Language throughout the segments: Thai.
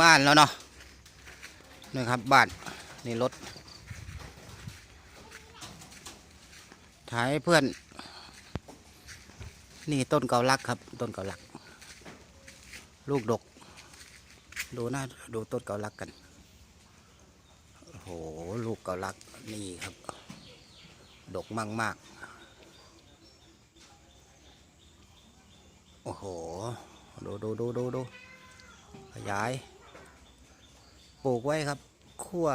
บ้านแล้วเนาะนี่ครับบ้านนี่รถถ่ายเพื่อน นี่ต้นเกาลักครับ ต้นเกาลัก ลูกดก ดูหน้าดูต้นเกาลักกันโอ้โหลูกเกาลักนี่ครับ ดกมากมากโอ้โห ดูดูดูดูดูขยาย ลูกไว้ครับขั้ว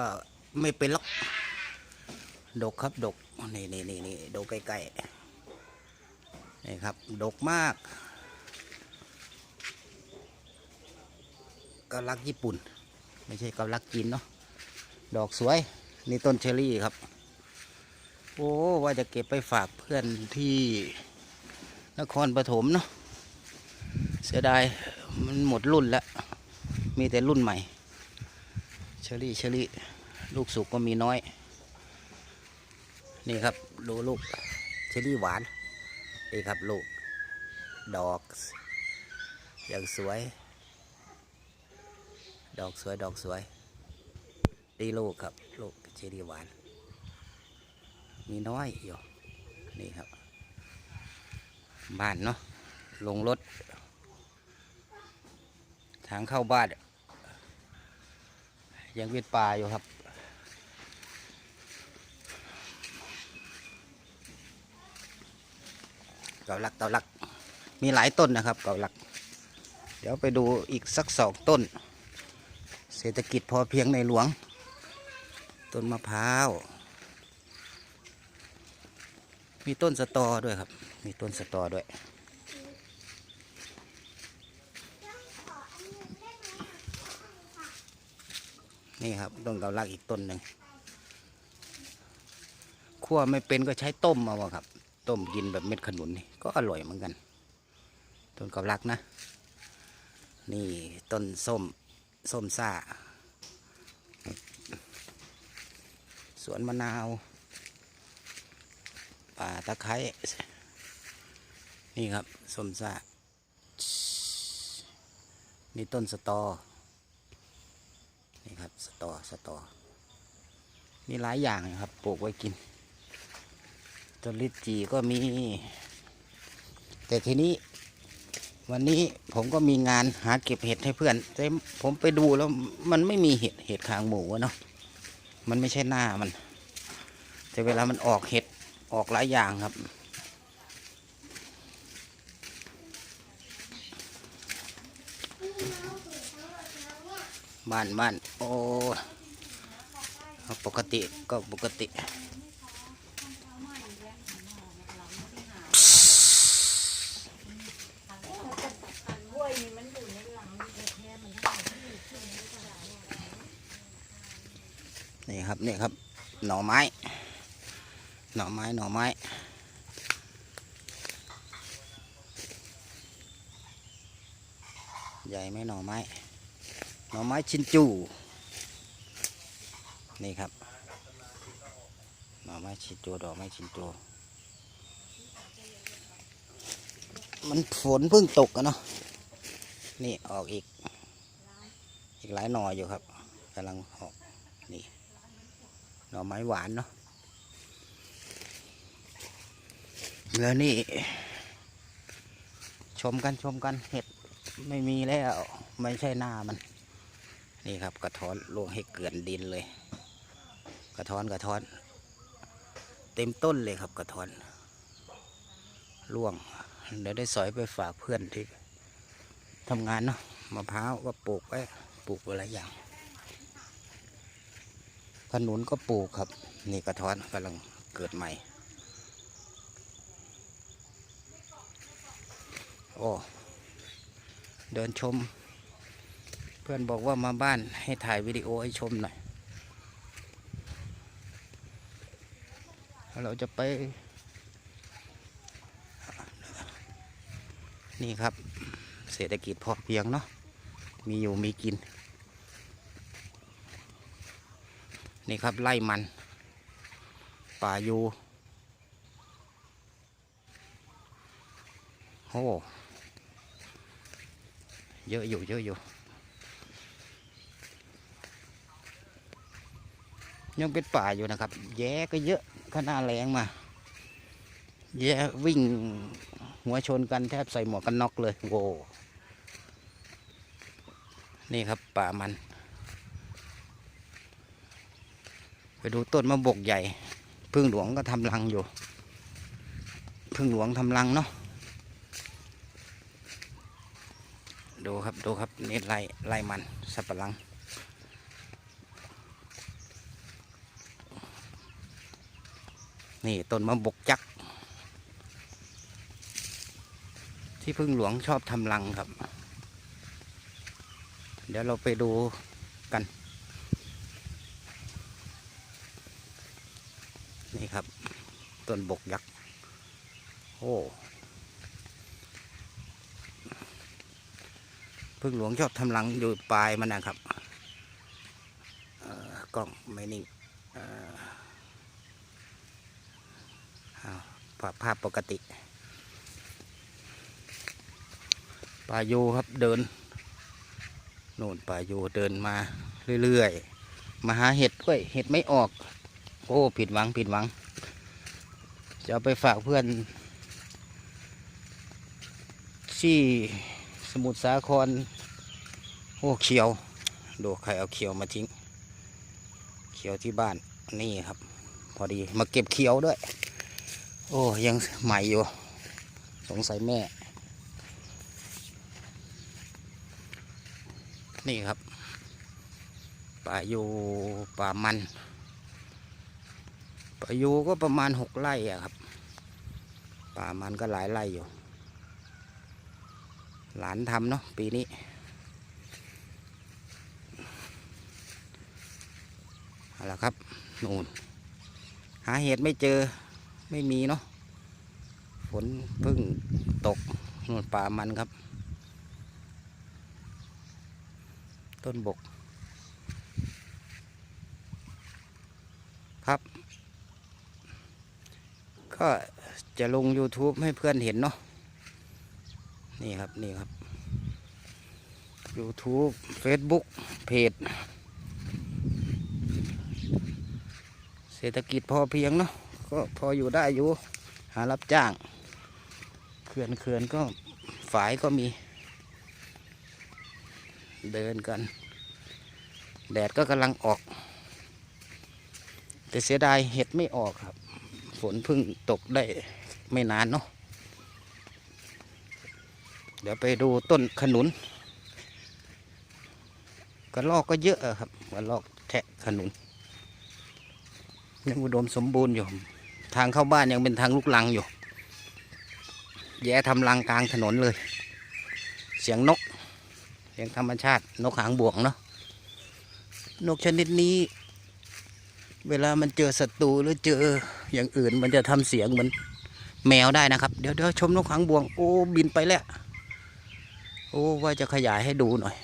ไม่เป็นล็อกดกครับดกนี่นี่นี่นี่ดูใกล้ๆนี่ครับดกมากกาลักญี่ปุ่น ไม่ใช่กาลักจีนเนาะดอกสวย นี่ต้นเชอรี่ครับ โอ้ว่าจะเก็บไปฝากเพื่อนที่นครปฐมเนาะเสียดายมันหมดรุ่นแล้ว มีแต่รุ่นใหม่ เชอรี่เชอรี่ลูกสุกก็มีน้อย นี่ครับดูลูกเชอรี่หวาน นี่ครับลูก ดอก อย่างสวย ดอกสวยดอกสวยดีลูกครับลูกเชอรี่หวาน มีน้อยอยู่นี่ครับ บ้านเนาะลงรถ ทางเข้าบ้าน ยังเวียนป่าอยู่ครับ เกาลักเกาลัก มีหลายต้นนะครับ เกาลัก เดี๋ยวไปดูอีกสักสองต้น เศรษฐกิจพอเพียงในหลวง ต้นมะพร้าว มีต้นสตอด้วยครับ มีต้นสตอด้วย นี่ครับต้นเกาลักอีกต้นหนึ่งคั่วไม่เป็นก็ใช้ต้มเอาครับ ต้มกินแบบเม็ดขนุนนี่ก็อร่อยเหมือนกัน ต้นเกาลักนะ นี่ต้นส้มส้มซ่า สวนมะนาวป่าตะไคร้นี่ครับส้มซ่านี่ต้นสตอ ครับ สตอ สตอ มีหลายอย่างนะครับ ปลูกไว้กินต้นลิจีก็มี แต่ทีนี้ วันนี้ผมก็มีงานหาเก็บเห็ดให้เพื่อนแต่ผมไปดูแล้วมันไม่มีเห็ด เห็ดคางหมูเนาะ มันไม่ใช่หน้ามัน แต่เวลามันออกเห็ด ออกหลายอย่างครับ บ้านบ้านโอ้ปกติก็ปกตินี่ครับนี่ครับ หน่อไม้ หน่อไม้ หน่อไม้ใหญ่ไหมหน่อไม้ หน่อไม้ชินจู นี่ครับ หน่อไม้ชินจูดอกไม้ชินจู มันฝนเพิ่งตกอะเนาะ นี่ออกอีก อีกหลายหน่ออยู่ครับกำลังออก นี่ หน่อไม้หวานเนาะแล้วนี่ ชมกันชมกันเห็ดไม่มีแล้ว ไม่ใช่หน้ามัน นี่ครับกระท้อนลวงให้เกลื่อนดินเลย กระท้อนกระท้อน เต็มต้นเลยครับกระท้อนล่วง เดี๋ยวได้สอยไปฝากเพื่อนที่ทำงานเนาะมะพร้าวก็ปลูกไว้ปลูกไว้หลายอย่างขนุนก็ปลูกครับ นี่กระท้อนกำลังเกิดใหม่ โอ้ เดินชม เพื่อนบอกว่ามาบ้านให้ถ่ายวิดีโอให้ชมหน่อย เราจะไป นี่ครับ เศรษฐกิจพอเพียงเนาะ มีอยู่มีกิน นี่ครับไล่มัน ป่ายูโอ้เยอะอยู่เยอะอยู่ ยังเป็นป่าอยู่นะครับ แย้ก็เยอะขนาแรงมา แย้วิ่งหัวชนกันแทบใส่หมวกกันน็อกเลยโว้นี่ครับป่ามัน ไปดูต้นมะบกใหญ่ พึ่งหลวงก็ทำรังอยู่ พึ่งหลวงทำรังเนาะดูครับดูครับนี่ไล่ไล่มันสับปะรัง นี่ต้นมะบกจักที่พึ่งหลวงชอบทำรังครับ เดี๋ยวเราไปดูกัน นี่ครับ ต้นบกยักษ์โอ้พึ่งหลวงชอบทำรังอยู่ปลายมันนะครับกล้องไม่นิ่งเอ่ออ้าว ภาพภาพปกติปลาโยครับเดินโน่นปลาโยเดินมาเรื่อยๆ มาหาเห็ดด้วยเห็ดไม่ออก โอ้ผิดหวังผิดหวัง จะเอาไปฝากเพื่อน ที่สมุทรสาคร โอ้เขียว ดูใครเอาเขียวมาทิ้ง เขียวที่บ้านนี่ครับ พอดีมาเก็บเขียวด้วย โอ้ ยังใหม่อยู่ สงสัยแม่ นี่ครับ ป่าอยู่ป่ามัน ป่าอยู่ก็ประมาณหกไร่อะครับ ป่ามันก็หลายไร่อยู่ หลานทำเนาะปีนี้ เอาละครับ นู่นหาเห็ดไม่เจอ ไม่มีเนาะฝนเพิ่งตกนู่นป่ามันครับ ต้นบก ครับ ก็จะลง YouTube ให้เพื่อนเห็นเนาะนี่ครับนี่ครับ YouTube Facebook เพจเศรษฐกิจพอเพียงเนาะ ก็พออยู่ได้อยู่ หารับจ้างเขื่อนเขื่อนก็ฝายก็มี เดินกัน แดดก็กำลังออก แต่เสียดายเห็ดไม่ออกครับ ฝนเพิ่งตกได้ไม่นานเนาะเดี๋ยวไปดูต้นขนุนกระลอกก็เยอะอะครับกระลอกแทะขนุนยังอุดมสมบูรณ์อยู่ ทางเข้าบ้านยังเป็นทางลูกลังอยู่ แย่ทำรังกลางถนนเลย เสียงนก เสียงธรรมชาติ นกหางบวงเนาะ นกชนิดนี้ เวลามันเจอศัตรูหรือเจออย่างอื่นมันจะทำเสียงเหมือนแมวได้นะครับ เดี๋ยวเดี๋ยวชมนกหางบวง โอ้บินไปแล้ว โอ้ว่าจะขยายให้ดูหน่อย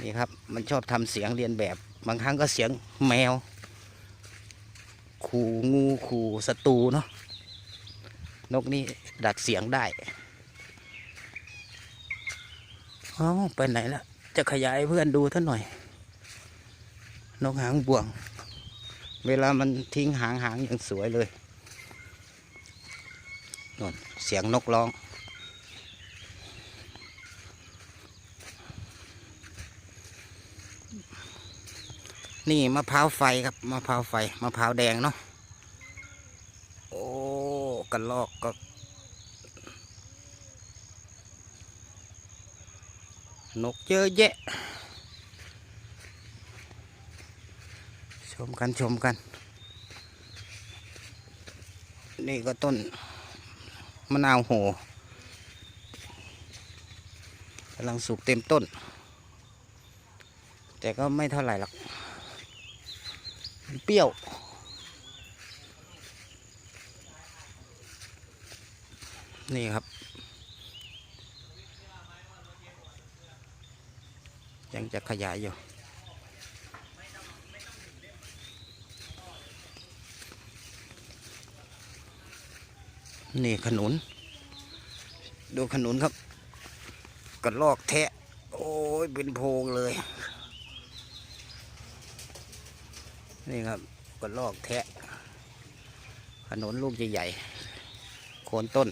นี่ครับ มันชอบทำเสียงเรียนแบบ บางครั้งก็เสียงแมว ขู่งูขู่ศัตรูเนาะนกนี่ดัดเสียงได้เอาไปไหนละจะขยายเพื่อนดูท่านหน่อย นกหางบ่วง เวลามันทิ้งหางหางอย่างสวยเลยนนเสียงนกร้อง นี่มะพร้าวไฟครับมะพร้าวไฟมะพร้าวแดงเนาะโอ้กระลอกก็ นกเยอะแยะ ชมกันชมกัน นี่ก็ต้นมะนาวโหกำลังสุกเต็มต้น แต่ก็ไม่เท่าไหร่หรอก รี้ยวนี่ครับ ยังจะขยายอยู่นี่ขนุน ดูขนุนครับกระลอกแทะ โอ้ยเป็นโพรงเลย นี่ครับกระลอกแทะ ขนุนลูกใหญ่ๆโคนต้น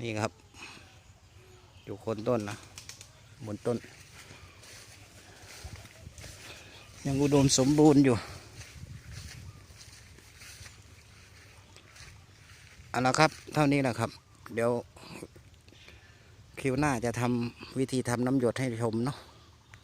นี่ครับ อยู่โคนต้นนะบนต้น ยังอุดมสมบูรณ์อยู่เอาละครับ เท่านี้นะครับ เดี๋ยว คิวหน้าจะทำวิธีทำน้ำหยดให้ชมเนาะ